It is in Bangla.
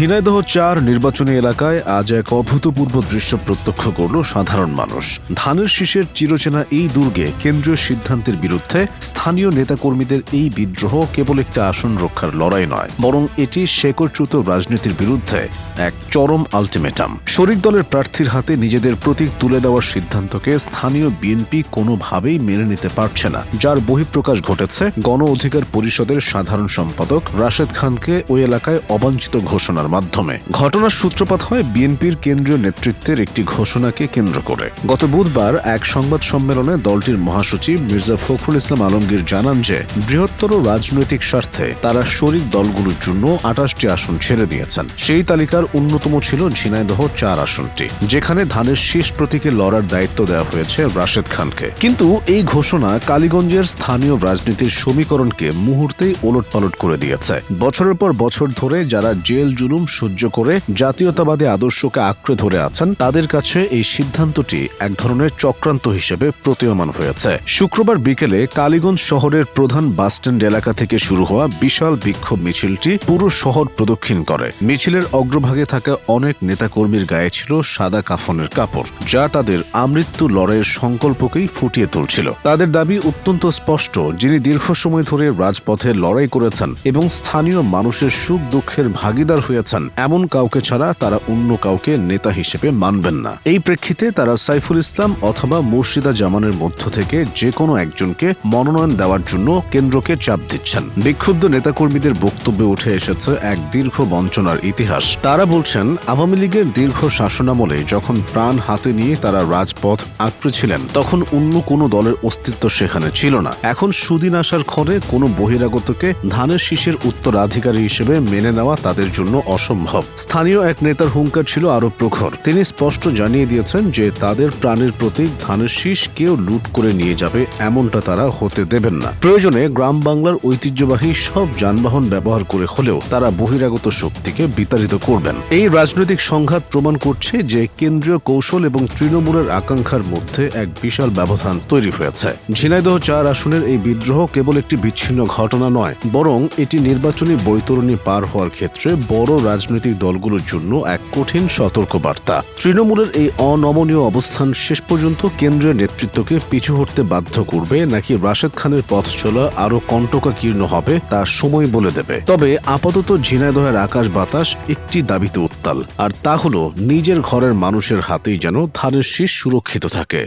ঝিনাইদহ চার নির্বাচনী এলাকায় আজ এক অভূতপূর্ব দৃশ্য প্রত্যক্ষ করল সাধারণ মানুষ। ধানের শীষের চিরচেনা এই দুর্গে কেন্দ্রীয় সিদ্ধান্তের বিরুদ্ধে স্থানীয় নেতাকর্মীদের এই বিদ্রোহ কেবল একটা আসন রক্ষার লড়াই নয়, বরং এটি শেকড়চ্যুত রাজনীতির বিরুদ্ধে এক চরম আলটিমেটাম। শরিক দলের প্রার্থীর হাতে নিজেদের প্রতীক তুলে দেওয়ার সিদ্ধান্তকে স্থানীয় বিএনপি কোনোভাবেই মেনে নিতে পারছে না, যার বহিঃপ্রকাশ ঘটেছে গণ অধিকার পরিষদের সাধারণ সম্পাদক রাশেদ খানকে ওই এলাকায় অবাঞ্ছিত ঘোষণার মাধ্যমে। ঘটনার সূত্রপাত হয় বিএনপির কেন্দ্রীয় নেতৃত্বের একটি ঘোষণাকে কেন্দ্র করে। গত বুধবার এক সংবাদ সম্মেলনে দলটির মহাসচিব মির্জা ফখরুল ইসলাম আলমগীর জানান যে, বৃহত্তর রাজনৈতিক স্বার্থে তারা শরিক দলগুলোর জন্য আঠাশটি আসন ছেড়ে দিয়েছেন। সেই তালিকার অন্যতম ছিল ঝিনাইদহ চার আসনটি, যেখানে ধানের শেষ প্রতীকে লড়ার দায়িত্ব দেওয়া হয়েছে রাশেদ খানকে। কিন্তু এই ঘোষণা কালীগঞ্জের স্থানীয় রাজনীতির সমীকরণকে মুহূর্তেই ওলটপালট করে দিয়েছে। বছরের পর বছর ধরে যারা জেল জুলুম সহ্য করে জাতীয়তাবাদী আদর্শকে আঁকড়ে ধরে আছেন, তাদের কাছে এই সিদ্ধান্তটি এক ধরনের চক্রান্ত হিসেবে প্রতীয়মান হয়েছে। শুক্রবার বিকেলে কালীগঞ্জ শহরের প্রধান বাসস্ট্যান্ড এলাকা থেকে শুরু হওয়া বিশাল বিক্ষোভ মিছিলটি পুরো শহর প্রদক্ষিণ করে। মিছিলের অগ্রভাগে থাকা অনেক নেতাকর্মীর গায়ে ছিল সাদা কাফনের কাপড়, যা তাদের আমৃত্যু লড়াইয়ের সংকল্পকেই ফুটিয়ে তুলছিল। তাদের দাবি অত্যন্ত স্পষ্ট, যিনি দীর্ঘ সময় ধরে রাজপথে লড়াই করেছেন এবং স্থানীয় মানুষের সুখ দুঃখের ভাগিদার হয়েছেন এমন কাউকে ছাড়া তারা অন্য কাউকে নেতা হিসেবে মানবেন না। এই প্রেক্ষিতে তারা সাইফুল ইসলাম অথবা মুর্শিদা জামানের মধ্য থেকে যে কোনো একজনকে মনোনয়ন দেওয়ার জন্য কেন্দ্রকে চাপ দিচ্ছেন। বিক্ষুব্ধ নেতাকর্মীদের বক্তব্যে উঠে এসেছে এক দীর্ঘ বঞ্চনার ইতিহাস। তারা বলছেন, আওয়ামী লীগের দীর্ঘ শাসনামলে যখন প্রাণ হাতে নিয়ে তারা রাজপথ আঁকড়ে ছিলেন, তখন অন্য কোনো দলের অস্তিত্ব সেখানে ছিল না। এখন সুদিন আসার ক্ষণে কোনো বহিরাগতকে ধানের শীষের উত্তরাধিকারী হিসেবে মেনে নেওয়া তাদের জন্য অসম্ভব। স্থানীয় এক নেতার হুঙ্কার ছিল আরও প্রখর। তিনি স্পষ্ট জানিয়ে দিয়েছেন যে তাদের প্রাণের প্রতীক ধানের শীষ কেউ লুট করে নিয়ে যাবে, এমনটা তারা হতে দেবেন না। প্রয়োজনে গ্রাম বাংলার ঐতিহ্যবাহী সব যানবাহন ব্যবহার করে হলেও তারা বহিরাগত শক্তিকে বিতাড়িত করবেন। এই রাজনৈতিক সংঘাত প্রমাণ করছে যে কেন্দ্রীয় কৌশল এবং তৃণমূলের আকাঙ্ক্ষার মধ্যে এক বিশাল ব্যবধান তৈরি হয়েছে। ঝিনাইদহ চার আসনের এই বিদ্রোহ কেবল একটি বিচ্ছিন্ন ঘটনা নয়, বরং এটি নির্বাচনী বৈতরণী পার হওয়ার ক্ষেত্রে বড় রাজনৈতিক দলগুলোর জন্য এক কঠিন সতর্কবার্তা। তৃণমূলের এই অনমনীয় অবস্থান শেষ পর্যন্ত কেন্দ্রীয় নেতৃত্বকে পিছু হটতে বাধ্য করবে, নাকি রাশেদ খানের পথ চলা আরও কণ্টকাকীর্ণ হবে, তা সময় বলে দেবে। তবে আপাতত ঝিনাইদহের আকাশ বাতাস একটি দাবিতে উত্তাল, আর তা হল নিজের ঘরের মানুষের হাতেই যেন ধানের শীষ সুরক্ষিত থাকে।